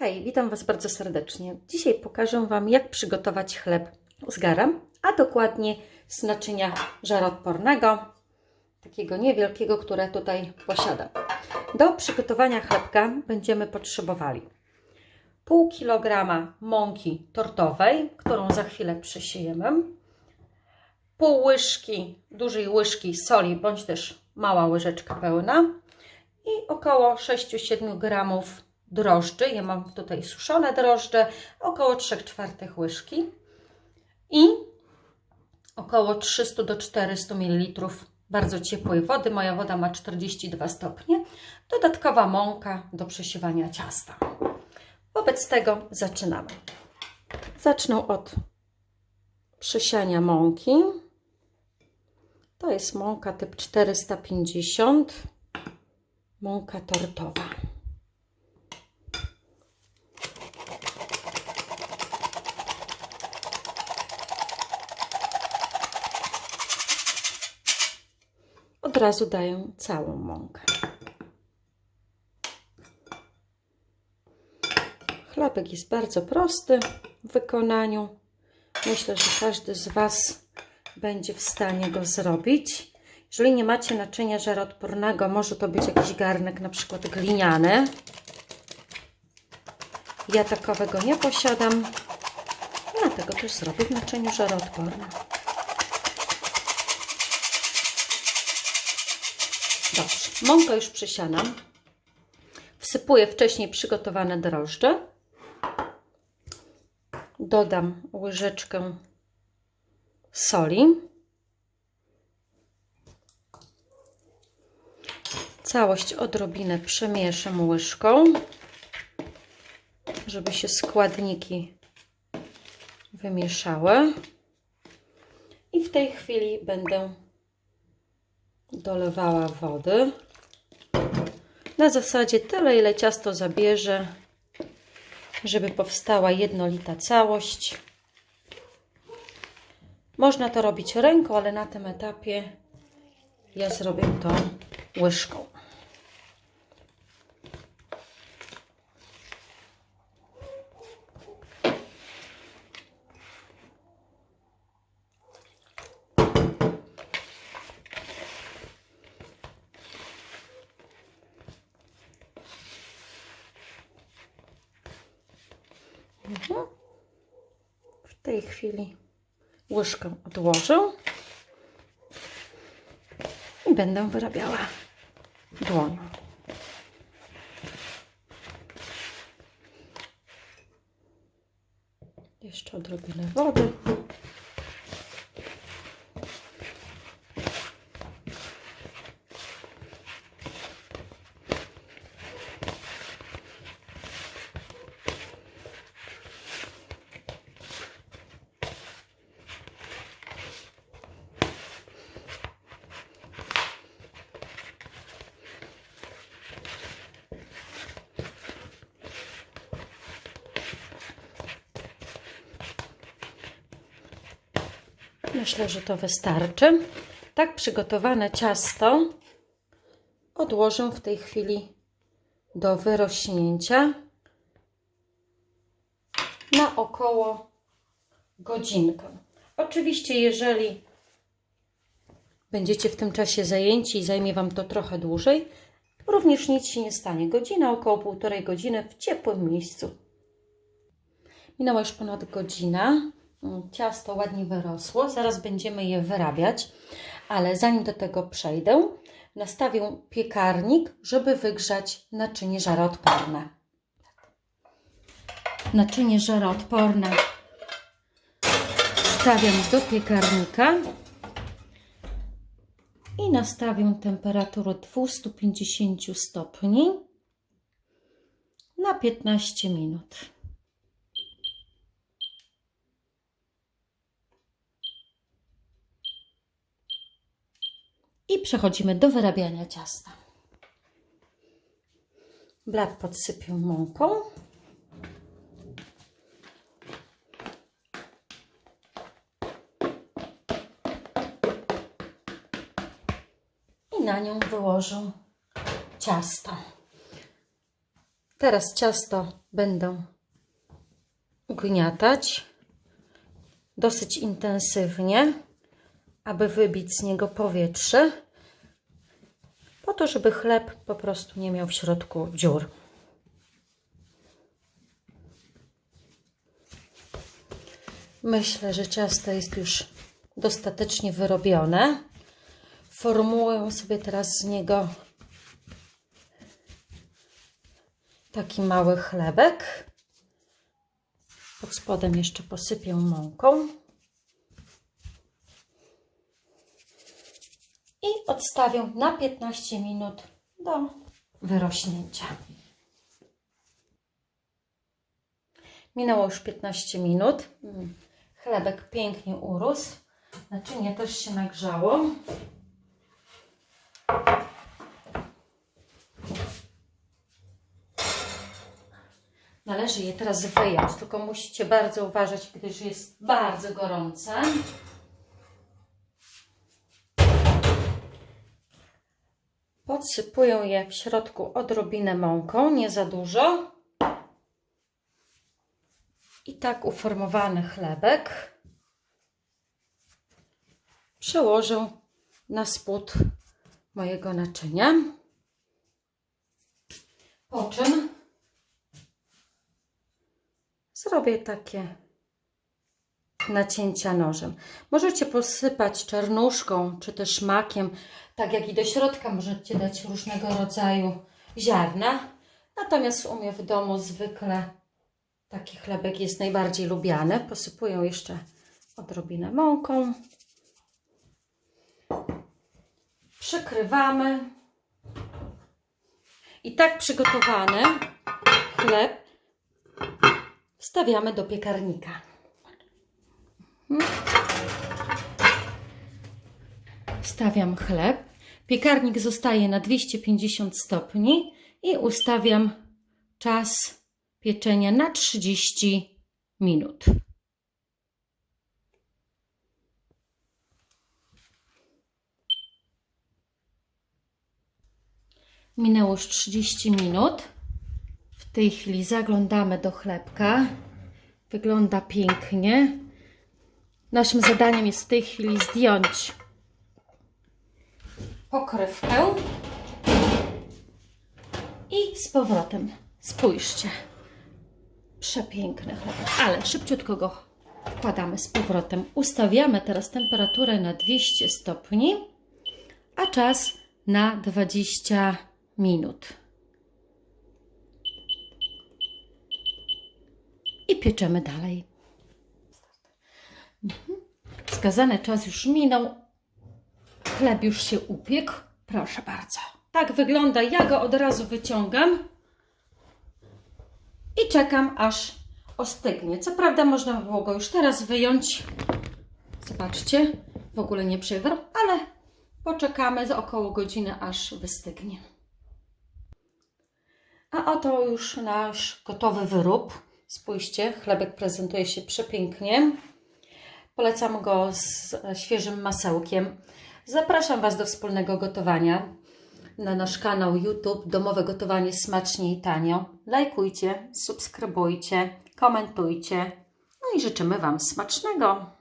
Hej, witam Was bardzo serdecznie. Dzisiaj pokażę Wam, jak przygotować chleb z garam, a dokładnie z naczynia żaroodpornego, takiego niewielkiego, które tutaj posiadam. Do przygotowania chlebka będziemy potrzebowali pół kilograma mąki tortowej, którą za chwilę przesiejemy, pół łyżki, dużej łyżki soli, bądź też mała łyżeczka pełna i około 6-7 gramów drożdży. Ja mam tutaj suszone drożdże, około 3 czwartych łyżki i około 300 do 400 ml bardzo ciepłej wody. Moja woda ma 42 stopnie. Dodatkowa mąka do przesiewania ciasta. Wobec tego zaczynamy. Zacznę od przesiania mąki. To jest mąka typ 450, mąka tortowa. Razu daję całą mąkę. Chlebek jest bardzo prosty w wykonaniu. Myślę, że każdy z Was będzie w stanie go zrobić. Jeżeli nie macie naczynia żaroodpornego, może to być jakiś garnek, na przykład gliniany. Ja takowego nie posiadam, dlatego też zrobię w naczyniu żaroodpornym. Dobrze, mąkę już przesianam. Wsypuję wcześniej przygotowane drożdże. Dodam łyżeczkę soli. Całość odrobinę przemieszam łyżką, żeby się składniki wymieszały. I w tej chwili będę dolewała wody. Na zasadzie tyle, ile ciasto zabierze, żeby powstała jednolita całość. Można to robić ręką, ale na tym etapie ja zrobię to łyżką. Mhm. W tej chwili łyżkę odłożę i będę wyrabiała dłonią. Jeszcze odrobinę wody. Myślę, że to wystarczy. Tak przygotowane ciasto odłożę w tej chwili do wyrośnięcia na około godzinkę. Oczywiście, jeżeli będziecie w tym czasie zajęci i zajmie Wam to trochę dłużej, również nic się nie stanie. Godzina, około półtorej godziny w ciepłym miejscu. Minęła już ponad godzina. Ciasto ładnie wyrosło. Zaraz będziemy je wyrabiać, ale zanim do tego przejdę, nastawię piekarnik, żeby wygrzać naczynie żaroodporne. Naczynie żaroodporne stawiam do piekarnika i nastawię temperaturę 250 stopni na 15 minut. I przechodzimy do wyrabiania ciasta. Blat podsypię mąką. I na nią wyłożę ciasto. Teraz ciasto będę ugniatać dosyć intensywnie, aby wybić z niego powietrze, po to, żeby chleb po prostu nie miał w środku dziur. Myślę, że ciasto jest już dostatecznie wyrobione. Formułuję sobie teraz z niego taki mały chlebek. Pod spodem jeszcze posypię mąką. I odstawię na 15 minut do wyrośnięcia. Minęło już 15 minut. Mm, Chlebek pięknie urósł. Naczynie też się nagrzało. Należy je teraz wyjąć, tylko musicie bardzo uważać, gdyż jest bardzo gorące. Podsypuję je w środku odrobinę mąką, nie za dużo. I tak uformowany chlebek przełożę na spód mojego naczynia. Po czym zrobię takie nacięcia nożem. Możecie posypać czarnuszką czy też makiem, tak jak i do środka możecie dać różnego rodzaju ziarna. Natomiast u mnie w domu zwykle taki chlebek jest najbardziej lubiany. Posypuję jeszcze odrobinę mąką. Przykrywamy. I tak przygotowany chleb wstawiamy do piekarnika. Wstawiam chleb. Piekarnik zostaje na 250 stopni i ustawiam czas pieczenia na 30 minut. Minęło już 30 minut. W tej chwili zaglądamy do chlebka. Wygląda pięknie. Naszym zadaniem jest w tej chwili zdjąć pokrywkę i z powrotem. Spójrzcie. Przepiękny chleb, ale szybciutko go wkładamy z powrotem. Ustawiamy teraz temperaturę na 200 stopni, a czas na 20 minut. I pieczemy dalej. Wskazany czas już minął. Chleb już się upiekł. Proszę bardzo. Tak wygląda. Ja go od razu wyciągam i czekam aż ostygnie. Co prawda można było go już teraz wyjąć. Zobaczcie, w ogóle nie przywarł, ale poczekamy za około godziny aż wystygnie. A oto już nasz gotowy wyrób. Spójrzcie, chlebek prezentuje się przepięknie. Polecam go z świeżym masełkiem. Zapraszam Was do wspólnego gotowania na nasz kanał YouTube Domowe Gotowanie Smacznie i Tanio. Lajkujcie, subskrybujcie, komentujcie. No i życzymy Wam smacznego.